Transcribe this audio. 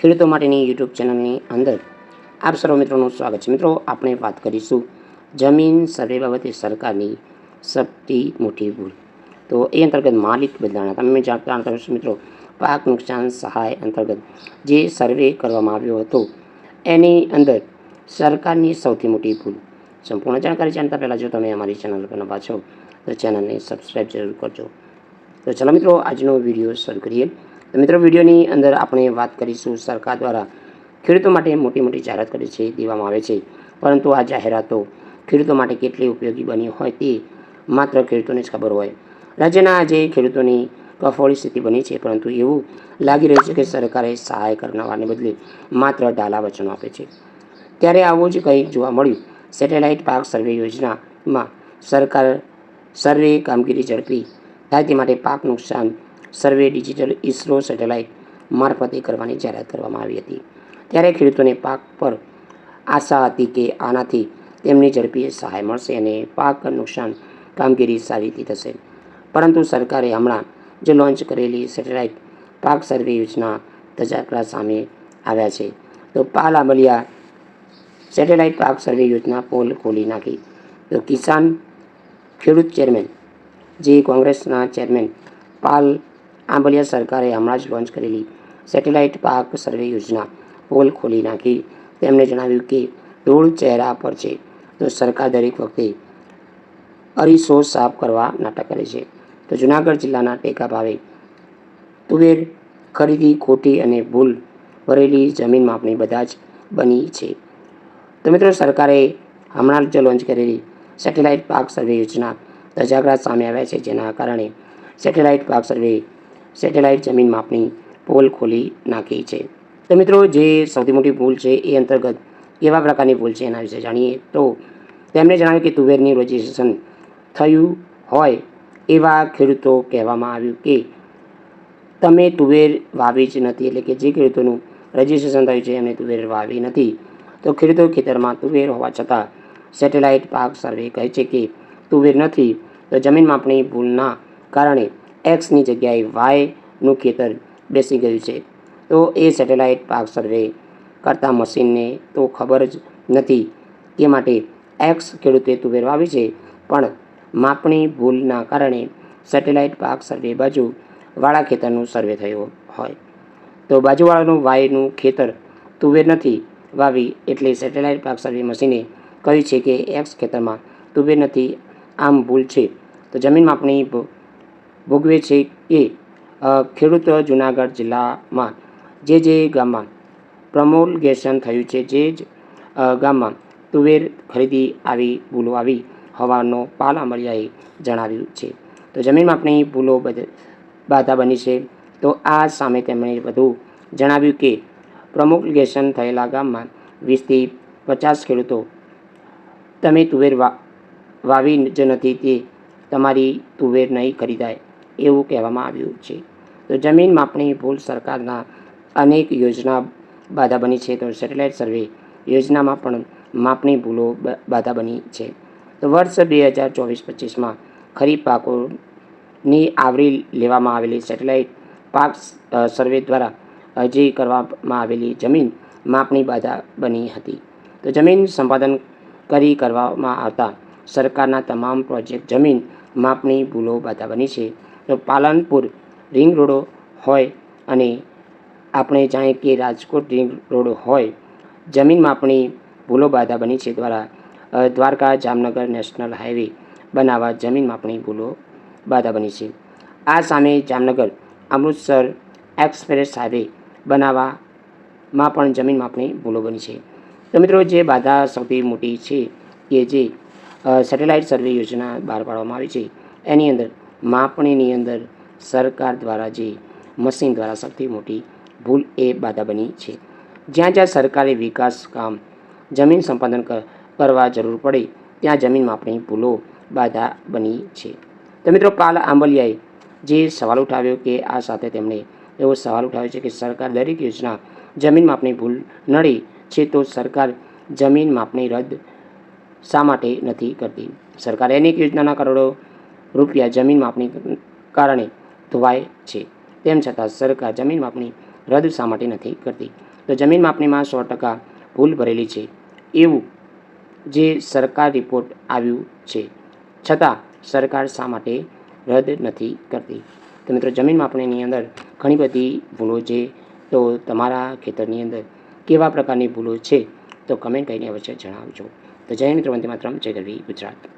ખેડૂતો માટેની યુટ્યુબ ચેનલની અંદર આપ સર્વ મિત્રોનું સ્વાગત છે. મિત્રો, આપણે વાત કરીશું જમીન સર્વે બાબતે સરકારની સૌથી મોટી ભૂલ. તો એ અંતર્ગત માલિક બદલાણા. તમે જાણતા કરશો મિત્રો, પાક નુકસાન સહાય અંતર્ગત જે સર્વે કરવામાં આવ્યો હતો, એની અંદર સરકારની સૌથી મોટી ભૂલ. સંપૂર્ણ જાણકારી જાણતા પહેલાં જો તમે અમારી ચેનલ પર નવા છો, તો ચેનલને સબસ્ક્રાઈબ જરૂર કરજો. તો ચાલો મિત્રો, આજનો વીડિયો શરૂ કરીએ. તો મિત્રો, વિડીયોની અંદર આપણે વાત કરીશું સરકાર દ્વારા ખેડૂતો માટે મોટી મોટી જાહેરાત કરી છે, દેવામાં આવે છે. પરંતુ આ જાહેરાતો ખેડૂતો માટે કેટલી ઉપયોગી બની હોય તે માત્ર ખેડૂતોને જ ખબર હોય. રાજ્યના આજે ખેડૂતોની કફોળી સ્થિતિ બની છે, પરંતુ એવું લાગી રહ્યું છે કે સરકારે સહાય કરનારને બદલે માત્ર ડાલા વચનો આપે છે. ત્યારે આવું જ કંઈ જોવા મળ્યું. સેટેલાઇટ પાક સર્વે યોજનામાં સરકાર સર્વે કામગીરી ઝડપી થાય તે માટે પાક નુકસાન સર્વે ડિજિટલ ઇસરો સેટેલાઇટ મારફતે કરવાની જાહેરાત કરવામાં આવી હતી. ત્યારે ખેડૂતોને પાક પર આશા હતી કે આનાથી તેમને ઝડપી સહાય મળશે અને પાક નુકસાન કામગીરી સારી રીતે થશે. પરંતુ સરકારે હમણાં જે લોન્ચ કરેલી સેટેલાઇટ પાક સર્વે યોજના તજાકરા સામે આવ્યા છે. તો પાલ આંબલિયા સેટેલાઇટ પાક સર્વે યોજના પોલ ખોલી નાખી. તો કિસાન ખેડૂત ચેરમેન, જે કોંગ્રેસના ચેરમેન પાલ આંબલિયા સરકારે હમણાં જ લોન્ચ કરેલી સેટેલાઇટ પાક સર્વે યોજના પોલ ખોલી નાખી. તેમણે જણાવ્યું કે, ધૂળ ચહેરા પર છે તો સરકાર દરેક વખતે અરીસો સાફ કરવા નાટક કરે છે. તો જુનાગઢ જિલ્લાના ટેકા ભાવે તુવેર ખરીદી ખોટી અને ભૂલ ભરેલી જમીન માપણી બધા જ બની છે. તો મિત્રો, સરકારે હમણાં જ લોન્ચ કરેલી સેટેલાઇટ પાક સર્વે યોજના ધજાગરા સામે આવ્યા છે. જેના કારણે સેટેલાઇટ પાક સર્વે સેટેલાઇટ જમીન માપની પોલ ખોલી નાખી છે. તો મિત્રો, જે સૌથી મોટી ભૂલ છે એ અંતર્ગત કેવા પ્રકારની ભૂલ છે એના વિશે જાણીએ તો તેમણે જણાવ્યું કે તુવેરની રજિસ્ટ્રેશન થયું હોય એવા ખેડૂતો કહેવામાં આવ્યું કે તમે તુવેર વાવી જ નથી, એટલે કે જે ખેડૂતોનું રજિસ્ટ્રેશન થયું છે એમને તુવેર વાવી નથી. તો ખેડૂતો ખેતરમાં તુવેર હોવા છતાં સેટેલાઇટ પાક સર્વે કહે છે કે તુવેર નથી. તો જમીન માપણી ભૂલના કારણે એક્સની જગ્યાએ વાયનું ખેતર બેસી ગયું છે. તો એ સેટેલાઇટ પાક સર્વે કરતા મશીનને તો ખબર જ નથી તે માટે એક્સ ખેડૂતે તુવેર વાવી છે. પણ માપણી ભૂલના કારણે સેટેલાઇટ પાક સર્વે બાજુ વાળા ખેતરનું સર્વે થયો હોય. તો બાજુવાળાનું વાયનું ખેતર તુવેર નથી વાવી એટલે સેટેલાઇટ પાક સર્વે મશીને કહ્યું છે કે એક્સ ખેતરમાં તુવેર નથી. આમ ભૂલ છે. તો જમીન માપણી ભોગવે છે એ ખેડૂત જુનાગઢ જિલ્લામાં. જે જે ગામમાં પ્રમોલગેશન થયું છે, જે જ ગામમાં તુવેર ખરીદી આવી, ભૂલો આવી હોવાનો પાલ આંબલિયાએ જણાવ્યું છે. તો જમીન માપણી ભૂલો બાધા બની છે. તો આ સામે તેમણે વધુ જણાવ્યું કે, પ્રમોલગેશન થયેલા ગામમાં વીસથી પચાસ ખેડૂતો તમે તુવેર વાવી જ નથી તે તમારી તુવેર નહીં ખરીદાય. એવું કહેવામાં આવ્યું છે. તો જમીન માપણી ભૂલ સરકારના અનેક યોજના બાધા બની છે. તો સેટેલાઇટ સર્વે યોજનામાં પણ માપણી ભૂલો બાધા બની છે. તો વર્ષ બે હજાર ચોવીસ પચીસમાં ખરીફ પાકોની આવરી લેવામાં આવેલી સેટેલાઇટ પાક સર્વે દ્વારા અરજી કરવામાં આવેલી જમીન માપણી બાધા બની હતી. તો જમીન સંપાદન કરી કરવામાં આવતા સરકારના તમામ પ્રોજેક્ટ જમીન માપણી ભૂલો બાધા બની છે. પાલનપુર રિંગ રોડો હોય અને આપણે જાણીએ કે રાજકોટ રિંગ રોડ હોય, જમીન માપણી ભૂલો બાધા બની છે દ્વારા દ્વારકા જામનગર નેશનલ હાઈવે બનાવવા જમીન માપણી ભૂલો બાધા બની છે. આ સામે જામનગર અમૃતસર એક્સપ્રેસ હાઈવે બનાવવામાં પણ જમીન માપણી ભૂલો બની છે. તો મિત્રો, જે બાધા સૌથી મોટી છે કે જે સેટેલાઇટ સર્વે યોજના બહાર પાડવામાં આવી છે. એની અંદર માપણીની અંદર સરકાર દ્વારા જે મશીન દ્વારા સૌથી મોટી ભૂલ એ બાધા બની છે. જ્યાં જ્યાં સરકારે વિકાસ કામ, જમીન સંપાદન કર- કરવા જરૂર પડે, ત્યાં જમીન માપણી ભૂલો બાધા બની છે. તો મિત્રો, પાલ આંબલિયાએ જે સવાલ ઉઠાવ્યો કે આ સાથે તેમણે એવો સવાલ ઉઠાવ્યો છે કે સરકાર દરેક યોજના જમીન માપણી ભૂલ નડે છે તો સરકાર જમીન માપણી રદ શા માટે નથી કરતી? સરકારે અનેક યોજનાના કરોડો રૂપિયા જમીન માપણી કારણે ધોવાય છે. તેમ છતાં સરકાર જમીન માપણી રદ શા માટે નથી કરતી? તો જમીન માપણીમાં સો ટકા ભૂલ ભરેલી છે. એવું જે સરકાર રિપોર્ટ આવ્યું છે. છતાં સરકાર શા માટે રદ નથી કરતી? તો મિત્રો, જમીન માપણીની અંદર ઘણી બધી ભૂલો છે. તો તમારા ખેતરની અંદર કેવા પ્રકારની ભૂલો છે? તો કમેન્ટ કરીને અવશ્ય જણાવજો. તો જય મિત્રો, વંદે માતરમ. જય ગરવી ગુજરાત.